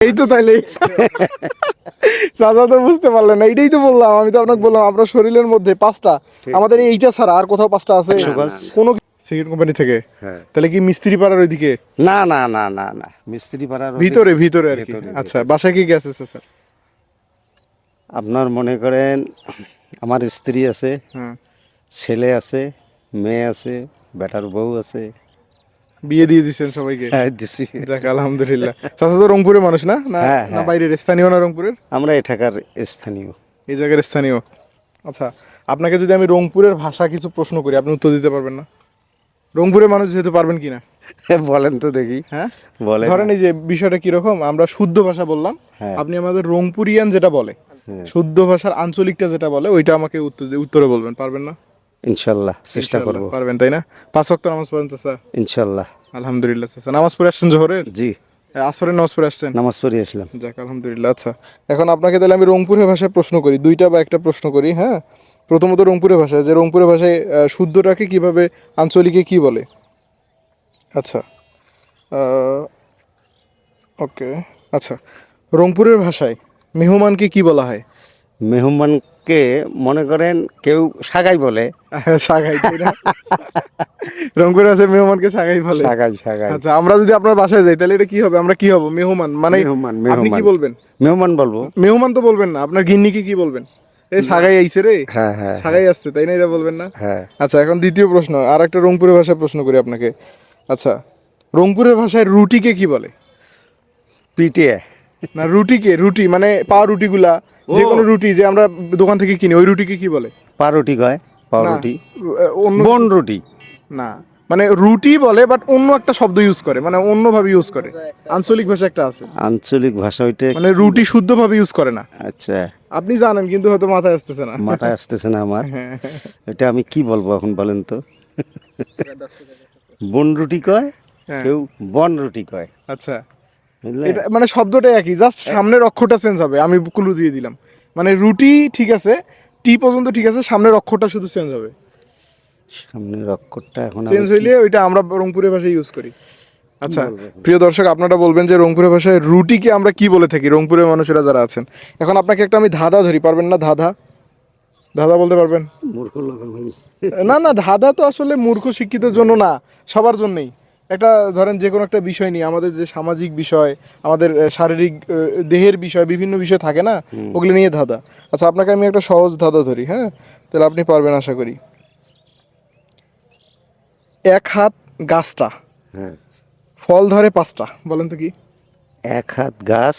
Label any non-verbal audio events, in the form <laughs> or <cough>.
এই তো তাইলে। চাচা তো বুঝতে পারলেন না এটাই তো বললাম আমি তো আপনাকে বললাম আপনার শরীরের মধ্যে পাঁচটা আমাদের এইটা ছাড়া আর কোথাও পাঁচটা আছে? কোনো কোম্পানি থেকে? হ্যাঁ। তাহলে কি মিস্ত্রি পাড়ার ওইদিকে? না না না না না মিস্ত্রি পাড়ার ভিতরে ভিতরে আর কি। আচ্ছা বাসায় কি গ্যাস আছে স্যার আপনার মনে করেন আমার স্ত্রী আছে হ্যাঁ। ছেলে আছে মেয়ে আছে বেটার বউ আছে বিয়ে দিয়ে দিচ্ছেন সবাইকে। হ্যাঁ দিছি। যাক আলহামদুলিল্লাহ। চাচা তো রংপুরের মানুষ না? না হ্যাঁ, হ্যাঁ। বাইরের স্থানীয় না রংপুরের? আমরা এঠাকার স্থানীয়। এই জায়গার স্থানীয়। আচ্ছা আপনাকে যদি আমি রংপুরের ভাষা কিছু প্রশ্ন করি আপনি উত্তর দিতে পারবেন না? রংপুরের মানুষ যেহেতু পারবেন কি না বলেন তো দেখি। হ্যাঁ? বলেন। ধরেন এই যে বিষয়টা কীরকম আমরা শুদ্ধ ভাষা বললাম। আপনি আমাদের রংপুরিয়ান যেটা বলে। শুদ্ধ ভাষার আঞ্চলিকটা যেটা বলে ওইটা আমাকে উত্তর উত্তরে বলবেন পারবেন না? ইনশাল্লাহ চেষ্টা করব। পারবেন তাই না? পাঁচ ওয়াক্ত নামাজ পড়েন তো স্যার? ইনশাল্লাহ। আলহামদুলিল্লাহ স্যার। নামাজ পড়ে আসছেন জোহরের? জি। আসরের নামাজ পড়ে আসছেন? নামাজ পড়ে আসলাম। যাক আলহামদুলিল্লাহ আচ্ছা। এখন আপনাকে তাহলে আমি রংপুরের ভাষায় প্রশ্ন করি দুইটা বা একটা প্রশ্ন করি হ্যাঁ? প্রথমত রংপুরের ভাষায় যে রংপুরের ভাষায় শুদ্ধটাকে কীভাবে আঞ্চলিকে কি বলে? আচ্ছা ওকে আচ্ছা। রংপুরের ভাষায় মেহমানকে কি বলা হয়? মেহমানকে মনে করেন কেউ সাগাই বলে। <laughs> সাগাই না? ভাষায় মেহমানকে সাগাই বলে? সাগাই সাগাই। আচ্ছা আমরা যদি আপনার বাসায় যাই তাহলে এটা কি হবে? আমরা কি হব? মেহমান? মানে মেহমান আপনি কি বলবেন? মেহমান বলব। মেহমান তো বলবেন না। আপনার গিন্নিকে কি বলবেন? এই সাগাই আইছে রে? হ্যাঁ হ্যাঁ সাগাই আসছে তাই না এটা বলবেন না? হ্যাঁ। আচ্ছা এখন দ্বিতীয় প্রশ্ন আর একটা রংপুরের ভাষায় প্রশ্ন করি আপনাকে। আচ্ছা রংপুরের ভাষায় রুটিকে কি বলে? পিটিয়ে। না রুটিকে রুটি মানে রুটিগুলা যে কোনো রুটি যে আমরা দোকান থেকে কিনি ওই রুটিকে কি বলে? পাউরুটি কয়? পাউরুটি অন্য বন রুটি। না মানে রুটি বলে বাট অন্য একটা শব্দ ইউজ করে মানে অন্যভাবে ইউজ করে। আঞ্চলিক ভাষা একটা আছে। আঞ্চলিক ভাষা ওইটা মানে রুটি শুদ্ধভাবে ইউজ করে না। আচ্ছা। আপনি জানেন কিন্তু হয়তো মাথায় আসতেছে না। মাথায় আসতেছে না আমার। <laughs> এটা আমি কি বলব এখন বলেন তো? <laughs> বন রুটি কয়? হ্যাঁ। কেউ বন রুটি কয়। আচ্ছা। এটা মানে শব্দটা একই জাস্ট সামনের অক্ষরটা চেঞ্জ হবে আমি কুলু দিয়ে দিলাম। মানে রুটি ঠিক আছে টি পর্যন্ত ঠিক আছে সামনের অক্ষরটা শুধু চেঞ্জ হবে। সামনের অক্ষরটা এখন চেঞ্জ হইলে ওইটা আমরা রংপুরের ভাষায় ইউজ করি। আচ্ছা প্রিয় দর্শক আপনারা বলবেন যে রংপুরের ভাষায় রুটিকে আমরা কি বলে থাকি? রংপুরের মানুষেরা যারা আছেন। এখন আপনাকে একটা আমি ধাঁধা ধরি পারবেন না ধাঁধা? ধাঁধা বলতে পারবেন? মূর্খ না না ধাঁধা তো আসলে মূর্খ শিক্ষিতের জন্য না সবার জন্যই। একটা ধরেন যে কোনো একটা বিষয় নিয়ে আমাদের যে সামাজিক বিষয় আমাদের শারীরিক দেহের বিষয় বিভিন্ন বিষয় থাকে না ওগুলো নিয়ে ধাঁধা। আচ্ছা আপনাকে আমি একটা সহজ ধাঁধা ধরি হ্যাঁ? তাহলে আপনি পারবেন আশা করি। এক হাত গাছটা হ্যাঁ। ফল ধরে পাঁচটা বলেন তো কি? এক হাত গাছ